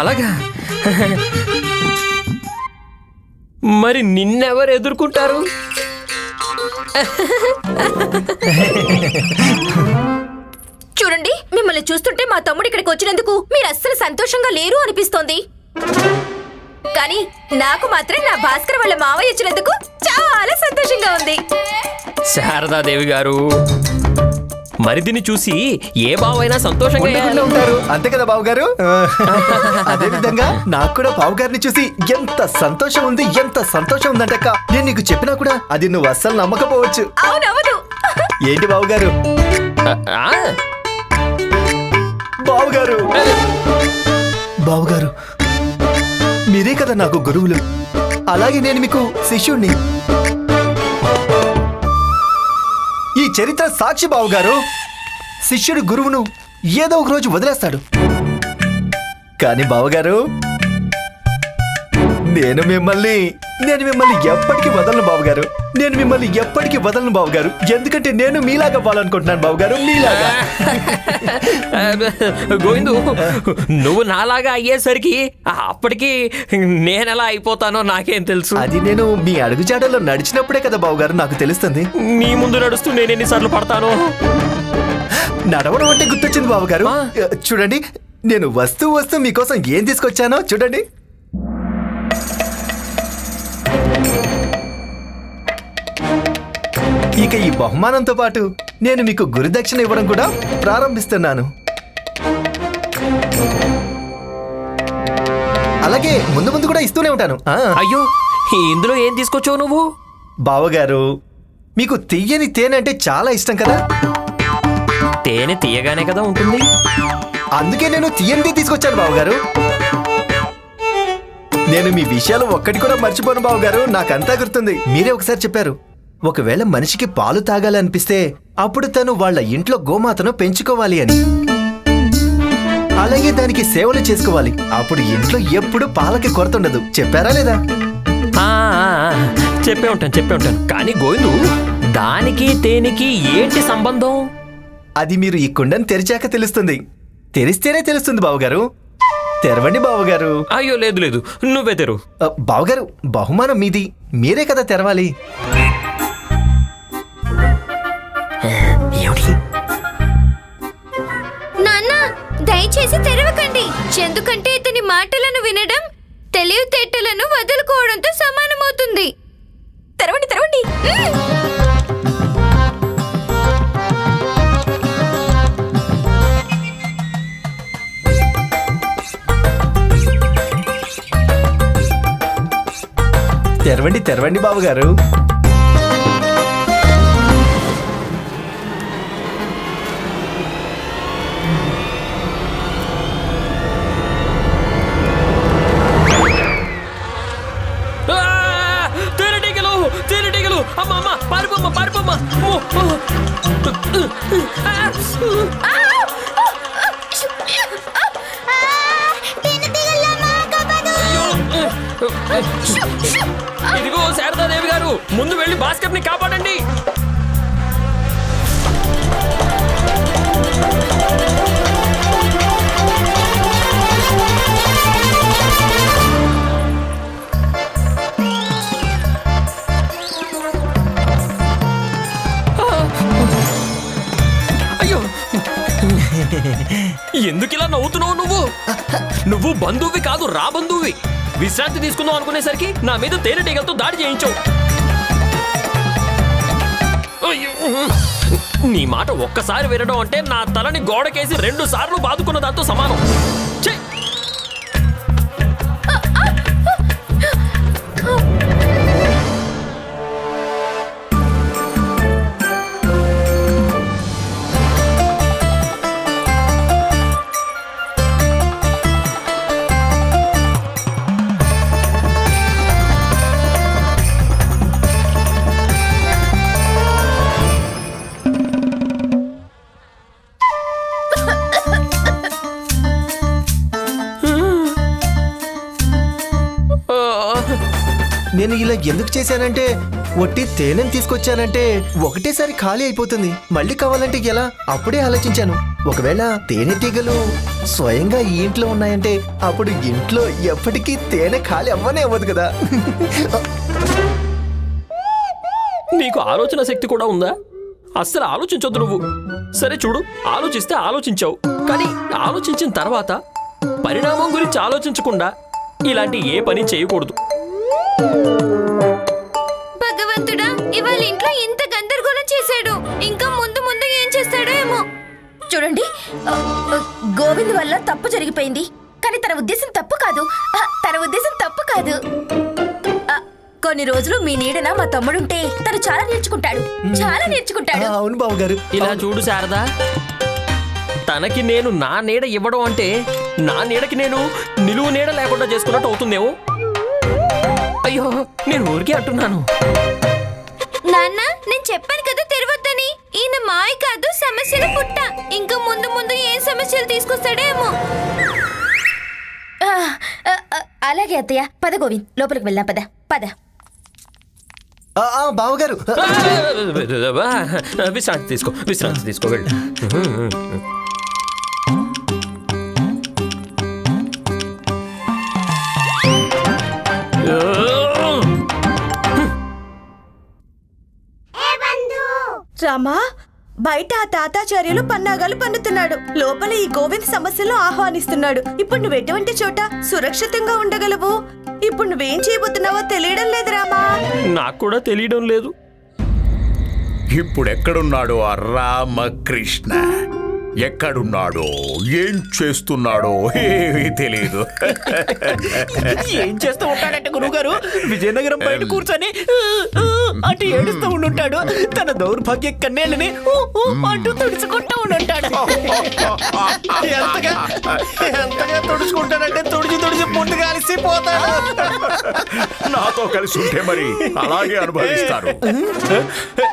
అలాగా. మరి నిన్నెవరు ఎదుర్కొంటారు? చూడండి మిమ్మల్ని చూస్తుంటే మా తమ్ముడు ఇక్కడికి వచ్చినందుకు మీరు అస్సలు సంతోషంగా లేరు అనిపిస్తోంది. కానీ నాకు మాత్రం నా భాస్కర్ వాళ్ళ మావయ్య వచ్చినందుకు చాలా సంతోషంగా ఉంది. శారదాదేవి గారు మరిదిని చూసి ఏ బావైనా సంతోషంగా ఉండకుండా ఉంటారు. అంతే కదా బాబు గారు అదే విధంగా నాకు కూడా బాబు గారిని చూసి ఎంత సంతోషం ఉంది ఎంత సంతోషం ఉందంటక్క నేను నీకు చెప్పినా కూడా అది నువ్వు అస్సలు నమ్మకపోవచ్చు. అవునవును. ఏంటి బాబు గారు ఆ, బాబు గారు మీరే కదా నాకు గురువులు. అలాగే నేను మీకు శిష్యుణ్ణి. చరిత్ర సాక్షి బావు గారు శిష్యుడు గురువును ఏదో ఒక రోజు వదిలేస్తాడు. కానీ బావగారు నేను మిమ్మల్ని నేను మిమ్మల్ని ఎప్పటికీ వదలను బావగారు. నేను మిమ్మల్ని ఎప్పటికీ వదలను బావగారు. ఎందుకంటే నేను మీలాగా అవ్వాలనుకుంటున్నాను బావగారు. మీలాగా. గోవిందు నువ్వు నాలాగా అయ్యేసరికి అప్పటికి నేనెలా అయిపోతానో నాకేం తెలుసు. అది నేను మీ అడుగుజాడలో నడిచినప్పుడే కదా బావగారు. నాకు తెలుస్తుంది. నీ ముందు నడుస్తూ నేను ఎన్నిసార్లు పడతాను? నడవడం అంటే గుర్తొచ్చింది బావగారు. ఆ. చూడండి నేను వస్తూ వస్తూ మీకోసం ఏం తీసుకొచ్చానో చూడండి. ఇక ఈ బహుమానంతో పాటు నేను మీకు గురుదక్షిణ ఇవ్వడం కూడా ప్రారంభిస్తున్నాను. అలాగే ముందు ముందు కూడా ఇస్తూనే ఉంటాను. ఆ, అయ్యో ఇందులో ఏం తీసుకొచ్చావు నువ్వు? బావగారు మీకు తీయని తేనె అంటే చాలా ఇష్టం కదా? తేనె తీయగానే కదా ఉంటుంది. అందుకే నేను తీయండి తీసుకొచ్చాను బావగారు. నేను మీ విషయాలు ఒక్కటి కూడా మర్చిపోను బావగారు నాకంతా గుర్తుంది. మీరే ఒకసారి చెప్పారు. ఒకవేళ మనిషికి పాలు తాగాలనిపిస్తే అప్పుడు తను వాళ్ళ ఇంట్లో గోమాతను పెంచుకోవాలి అని. అలాగే దానికి సేవలు చేసుకోవాలి. అప్పుడు ఇంట్లో ఎప్పుడు పాలకి కొరత ఉండదు. చెప్పారా లేదా? చెప్పే ఉంటాను చెప్పే ఉంటాను. కానీ గోవిందు దానికి తేనెకి ఏంటి సంబంధం? అది మీరు ఈ కుండను తెరిచాక తెలుస్తుంది. తెరిస్తేనే తెలుస్తుంది బావగారు. తెరవండి బావగారు. అయ్యో లేదు లేదు. నువ్వే తెరు. బావగారు బహుమానం మీది. మీరే కదా తెరవాలి. దయచేసి తెరవకండి. ఎందుకంటే ఇతని మాటలను వినడం తెలివితేటలను వదులుకోవడంతో సమానమవుతుంది. తెరవండి తెరవండి. తెరవండి తెరవండి బావగారు ఎందుకు ఇలా నవ్వుతున్నావు నువ్వు? నువ్వు బంధువువి కాదు రా బంధువువి విశ్రాంతి తీసుకుందాం అనుకునేసరికి నా మీద తేనెటీగలతో దాడి చేయించావు. అయ్యో. నీ మాట ఒక్కసారి వినడం అంటే నా తలని గోడకేసి రెండు సార్లు బాదుకున్న దాంతో సమానం. ఇలా ఎందుకు చేశానంటే ఒట్టి తేనెని తీసుకొచ్చానంటే ఒకటేసారి ఖాళీ అయిపోతుంది. మళ్ళీ కావాలంటే ఎలా? అప్పుడే ఆలోచించాను. ఒకవేళ తేనెటీగలు స్వయంగా ఈ ఇంట్లో ఉన్నాయంటే అప్పుడు ఇంట్లో ఎప్పటికీ తేనె ఖాళీ అవ్వనే అవ్వదు కదా. నీకు ఆలోచన శక్తి కూడా ఉందా? అస్సలు ఆలోచించొద్దు నువ్వు. సరే చూడు ఆలోచిస్తే ఆలోచించావు. కానీ ఆలోచించిన తర్వాత పరిణామం గురించి ఆలోచించకుండా ఇలాంటి ఏ పని చేయకూడదు. ఇంత గందరగోళం చేశాడు. ఇంకా ముందు ముందు ఏం చేస్తాడో ఏమో. చూడండి గోవింద్ వల్ల తప్పు జరిగిపోయింది. కానీ తన ఉద్దేశం తప్పు కాదు. తన ఉద్దేశం తప్పు కాదు. కొన్ని రోజులు మీ నీడన మా తమ్ముడుంటే తను చాలా నేర్చుకుంటాడు. చాలా నేర్చుకుంటాడు. అవును బాబు గారు ఇలా చూడు శారదా. తనకి నేను నా నీడ ఇవ్వడం అంటే నా నీడకి నేను నిలువు నీడ లేకుండా చేసుకున్నట్టు అవుతుందేమో? అయ్యో నేను ఊరికే అంటున్నాను. సమస్యల పుట్ట. ఇంకా ముందు ముందు ఏం సమస్యలు తీసుకొస్తాడేమో. అలాగే అత్తయ్య. పద గోవింద్ లోపలికి వెళ్దాం పద పద. ఆ, ఆ, బావగారు. విశ్రాంతి తీసుకో విశ్రాంతి తీసుకో వెళ్ళు. రామా? బయట ఆ తాతాచార్యులు పన్నాగాలు పన్నుతున్నాడు. లోపల ఈ గోవింద్ సమస్యలు ఆహ్వానిస్తున్నాడు. ఇప్పుడు నువ్వు ఎటువంటి చోట సురక్షితంగా ఉండగలవు? ఇప్పుడు నువ్వేం చేయబోతున్నావో తెలియడం లేదు రామా. నాకు కూడా తెలియడం లేదు. ఇప్పుడెక్కడున్నాడో ఆ రామకృష్ణ? ఎక్కడున్నాడో? ఏం చేస్తున్నాడో? ఏమీ తెలియదు ఏం చేస్తూ ఉంటాడంటే గురువుగారు? విజయనగరం బయట కూర్చొని అంటూ ఏడుస్తూ ఉండుంటాడు. తన దౌర్భాగ్య కన్నేళ్ళని అంటూ తుడుచుకుంటూ ఉండుంటాడు. ఎంతగా ఎంతగా తుడుచుకుంటాడంటే తుడిచి తుడిచి ముందుగా అలసిపోతాడు నాతో కలిసి ఉంటే మరి అలాగే అనుభవిస్తారు.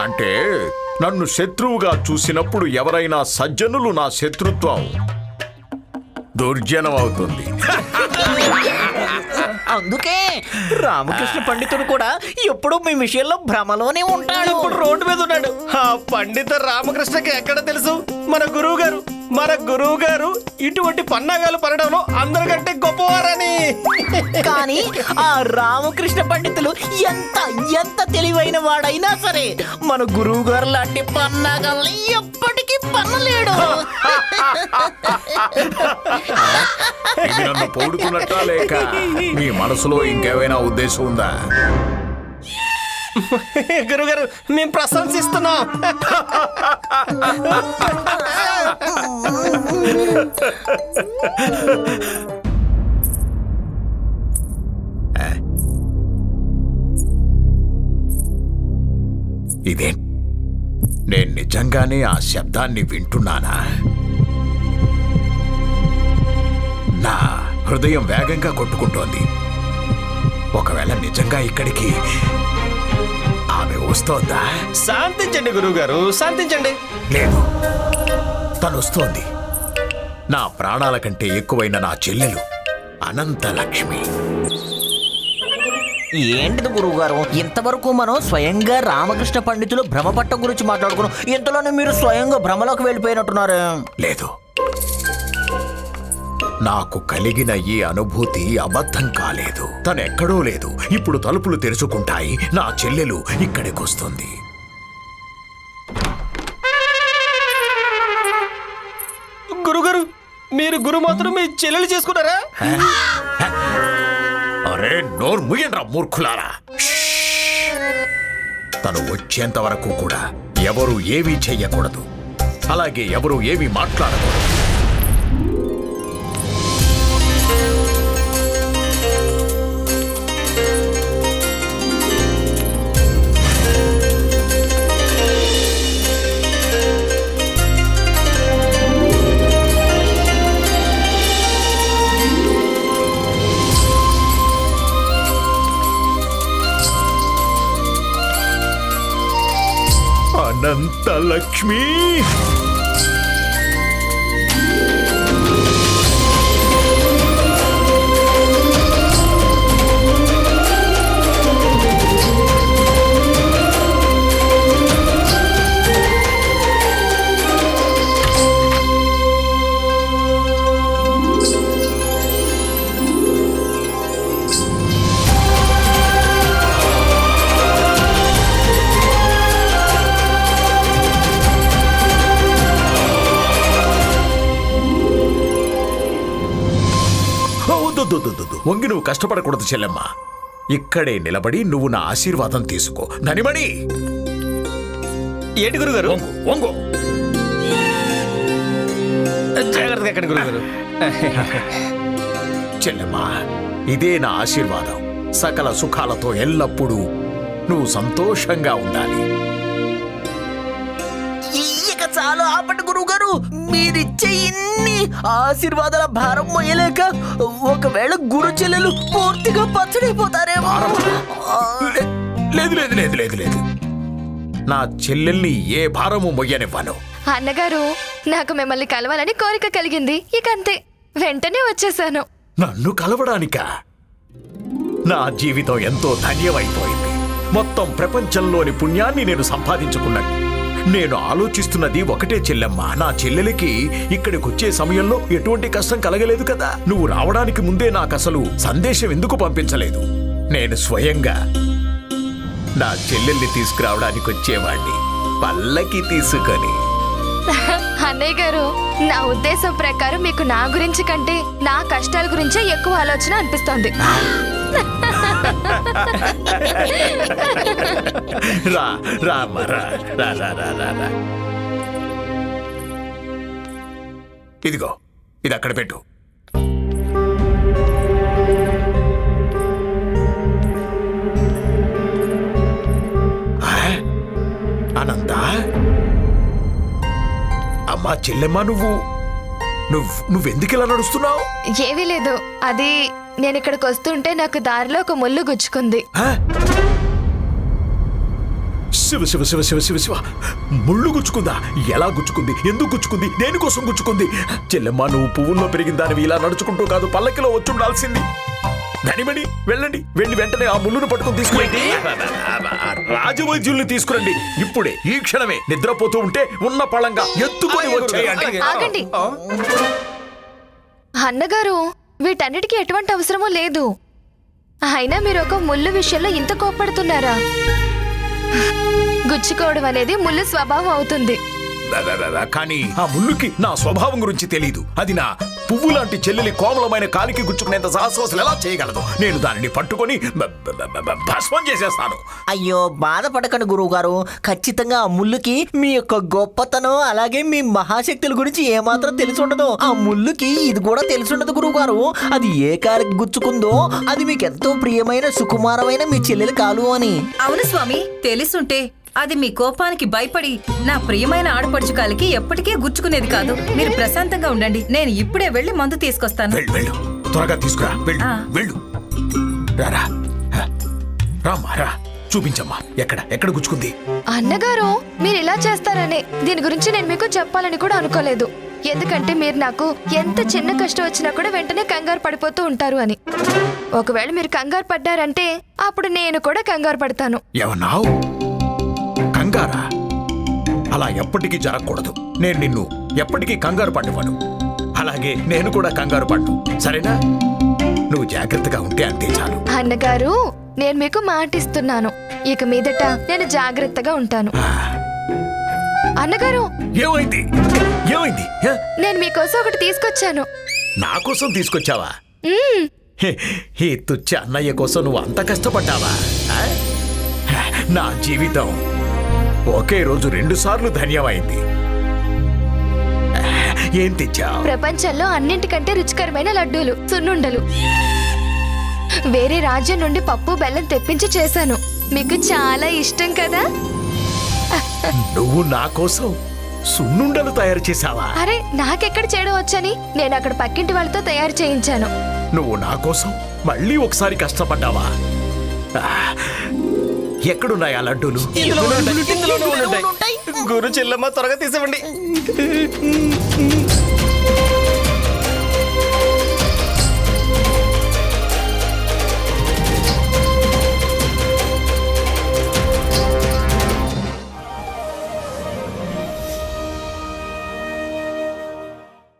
అంటే నన్ను శత్రువుగా చూసినప్పుడు ఎవరైనా సజ్జనులు నా శత్రుత్వం. దుర్జనం అవుతుంది అందుకే రామకృష్ణ పండితుడు కూడా ఎప్పుడూ మీ విషయంలో భ్రమలోనే ఉంటాడు. ఇప్పుడు రోడ్డు మీద ఉన్నాడు. ఆ పండిత రామకృష్ణకి ఎక్కడ తెలుసు? మన గురువు గారు మన గురువు గారు ఇటువంటి పన్నాగాలు పడడంలో అందరికంటే గొప్పవారని. కానీ ఆ రామకృష్ణ పండితులు ఎంత ఎంత తెలివైన వాడైనా సరే మన గురువు గారు లాంటి పన్నాగాల్ని ఎప్పటికీ పన్నలేడు ఇది నన్ను పౌడుకున్నట్టా లేక? మీ మనసులో ఇంకేమైనా ఉద్దేశం ఉందా? గురుగారు మేము ప్రశంసిస్తున్నాం. ఇదే. నేను నిజంగానే ఆ శబ్దాన్ని వింటున్నానా? నా హృదయం వేగంగా కొట్టుకుంటోంది. ఒకవేళ నిజంగా ఇక్కడికి ఆమె వస్తోందా? శాంతించండి గురువుగారు శాంతించండి. లేదు. తను వస్తోంది. నా ప్రాణాల కంటే ఎక్కువైన నా చెల్లెలు అనంత లక్ష్మి ఏంటిది గురువు గారు ఇంతవరకు మనం స్వయంగా రామకృష్ణ పండితులు భ్రమపట్ట గురించి మాట్లాడుకున్నాం. ఇంతలోనే మీరు స్వయంగా భ్రమలోకి వెళ్ళిపోయినట్టున్నారు. లేదు. నాకు కలిగిన ఈ అనుభూతి అబద్ధం కాలేదు. తనెక్కడో లేదు. ఇప్పుడు తలుపులు తెరుచుకుంటాయి. నా చెల్లెలు ఇక్కడికొస్తుంది. మీరు గురు మాత్రం మీ చెల్లెలు చేసుకున్నారా అరే నోరు ముయ్యండ్రా మూర్ఖులారా. తను వచ్చేంత వరకు కూడా ఎవరు ఏమీ చెయ్యకూడదు. అలాగే ఎవరు ఏమీ మాట్లాడకూడదు. లక్ష్మి! వంగి నువ్వు కష్టపడకూడదు చెల్లెమ్మ. ఇక్కడే నిలబడి నువ్వు నా ఆశీర్వాదం తీసుకో. ధనిమణి! ఏంటి గురుగారు? వంగు. జాగ్రత్తగా ఎక్కడ గురుగారు. చెల్లెమ్మ ఇదే నా ఆశీర్వాదం. సకల సుఖాలతో ఎల్లప్పుడూ నువ్వు సంతోషంగా ఉండాలి. చాలు ఆపండి గురువు గారు మీరిచ్చే ఇన్ని ఆశీర్వాదాల భారం మొయ్యలేక ఒకవేళ గురు చెల్లెలు పూర్తిగా పచ్చడైపోతారేమో. లేదు లేదు లేదు లేదు లేదు. నా చెల్లెల్ని ఏ భారము మొయ్యనివ్వను. అన్నగారు నాకు మిమ్మల్ని కలవాలని కోరిక కలిగింది. ఇక అంతే. వెంటనే వచ్చేసాను. నన్ను కలవడానికా? నా జీవితం ఎంతో ధన్యమైపోయింది. మొత్తం ప్రపంచంలోని పుణ్యాన్ని నేను సంపాదించుకున్నాను నేను ఆలోచిస్తున్నది ఒకటే చెల్లెమ్మ. నా చెల్లెలికి ఇక్కడికి వచ్చే సమయంలో ఎటువంటి కష్టం కలగలేదు కదా. నువ్వు రావడానికి ముందే నాకు అసలు సందేశం ఎందుకు పంపించలేదు? నేను స్వయంగా నా చెల్లెల్ని తీసుకురావడానికి వచ్చేవాడిని పల్లకి తీసుకొని. అన్నయ్య గారు నా ఉద్దేశం ప్రకారం మీకు నా గురించి కంటే నా కష్టాల గురించే ఎక్కువ ఆలోచన అనిపిస్తోంది. రా రా రా రా రా రా రా రా ఇదిగో ఇది అక్కడ పెట్టు. ఆ? అనంత? అమ్మా చెల్లెమ్మా నువ్వు. నువ్వు నువ్వెందుకు ఇలా నడుస్తున్నావు? ఏమీ లేదు. అది నేను ఇక్కడికి వస్తుంటే నాకు దారిలో ఒక ముళ్ళు గుచ్చుకుంది. ఆ? శివ శివ శివ శివ శివ శివ. ముళ్ళు గుచ్చుకుందా? ఎలా గుచ్చుకుంది? ఎందుకు గుచ్చుకుంది? దేనికోసం గుచ్చుకుంది? చెల్లెమ్మ నువ్వు పువ్వుల్లో పెరిగిన దానివి ఇలా నడుచుకుంటూ కాదు పల్లకిలో వచ్చి ఉండాల్సింది ధనిమణి వెళ్ళండి. వెళ్ళి వెంటనే ఆ ముళ్ళును పట్టుకుని తీసుకురండి. రాజవైద్యుల్ని తీసుకురండి. ఇప్పుడే ఈ క్షణమే నిద్రపోతూ ఉంటే ఉన్న పళంగా ఎత్తుకొని వచ్చేయండి. ఆగండి. అన్నగారు వీటన్నిటికీ ఎటువంటి అవసరమూ లేదు. అయినా మీరు ఒక ముళ్ళు విషయంలో ఇంత కోప్పడుతున్నారా? గుచ్చుకోవడం అనేది ముళ్ళు స్వభావం అవుతుంది. కానీ ఆ ముళ్ళుకి నా స్వభావం గురించి తెలియదు అది నా పువ్వు లాంటి చెల్లెలి కోమలమైన కాలికి గుచ్చుకునేంత సాహసం అసలు ఎలా చేయగలదు? నేను దానిని పట్టుకొని బ- బ- బ- బ- భస్మం చేసేస్తాను. అయ్యో బాధపడకండి గురువు గారు ఖచ్చితంగా ఆ ముళ్ళుకి మీ యొక్క గొప్పతనం అలాగే మీ మహాశక్తుల గురించి ఏమాత్రం తెలిసి ఉండదు. ఆ ముళ్ళుకి ఇది కూడా తెలిసి ఉండదు గురువు గారు అది ఏ కాలికి గుచ్చుకుందో అది మీకు ఎంతో ప్రియమైన సుకుమారమైన మీ చెల్లెలు కాలు అని. అవును స్వామి తెలుసుంటే అది మీ కోపానికి భయపడి నా ప్రియమైన ఆడపడుచు కాలికి ఎప్పటికీ గుచ్చుకునేది కాదు. మీరు ప్రశాంతంగా ఉండండి. నేను ఇప్పుడే వెళ్ళి మందు తీసుకొస్తాను. వెళ్ళు వెళ్ళు. త్వరగా తీసుకురా. వెళ్ళు ఆ. వెళ్ళు. రారా. హ. రామ్మా రా. చూపించమ్మా. ఎక్కడ? ఎక్కడ గుచ్చుకుంది? అన్నగారు మీరు ఇలా చేస్తారనే. దీని గురించి నేను మీకు చెప్పాలని కూడా అనుకోలేదు. ఎందుకంటే మీరు నాకు ఎంత చిన్న కష్టం వచ్చినా కూడా వెంటనే కంగారు పడిపోతూ ఉంటారు అని. ఒకవేళ మీరు కంగారు పడ్డారంటే అప్పుడు నేను కూడా కంగారు పడతాను. ఏమన్నావు? కంగారా అలా ఎప్పటికీ జరగకూడదు. నేను నిన్ను ఎప్పటికీ కంగారు పడివ్వను అలాగే నేను కూడా కంగారు పడ్ను. సరేనా? నువ్వు జాగ్రత్తగా ఉంటే అంతే చాలు. అన్నగారు నేను మీకు మాటిస్తున్నాను. ఇక మీదట నేను జాగ్రత్తగా ఉంటాను. అన్నగారు! ఏమైంది? ఏమైంది? హ? నేను మీకోసం ఒకటి తీసుకొచ్చాను. నా కోసం తీసుకొచ్చావా? మ్మ్. హే, ఈ తుచ్చ అన్నయ్య కోసం నువ్వు అంత కష్టపడ్డావా? ఆ? నా జీవితం ఒకే రోజు రెండు సార్లు ధన్యమైంది. ఏం తెచ్చావు? ప్రపంచంలో అన్నింటికంటే రుచికరమైన లడ్డూలు సున్నుండలు. వేరే రాజ్యం నుండి పప్పు బెల్లం తెప్పించి చేశాను. మీకు చాలా ఇష్టం కదా? నువ్వు నా కోసం సున్నుండలు తయారు చేశావా? అరే నాకెక్కడ చేయడం వచ్చని? నేను అక్కడ పక్కింటి వాళ్ళతో తయారు చేయించాను. నువ్వు నా కోసం మళ్ళీ ఒకసారి కష్టపడ్డావా? ఎక్కడున్నాయి ఆ లడ్డూలు? గురు చెల్లమ్మ త్వరగా తీసివ్వండి.